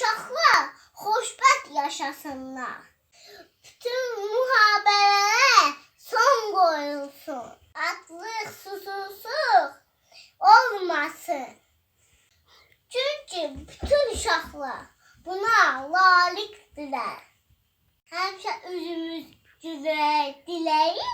uşaqlar xoşbəxt yaşasınlar. Bütün müharibələrə son qoyulsun. Aclıq, susuzluq olmasın. Çünki bütün uşaqlar buna layiqdirlər. Həmişə özümüz güzəl diləyik.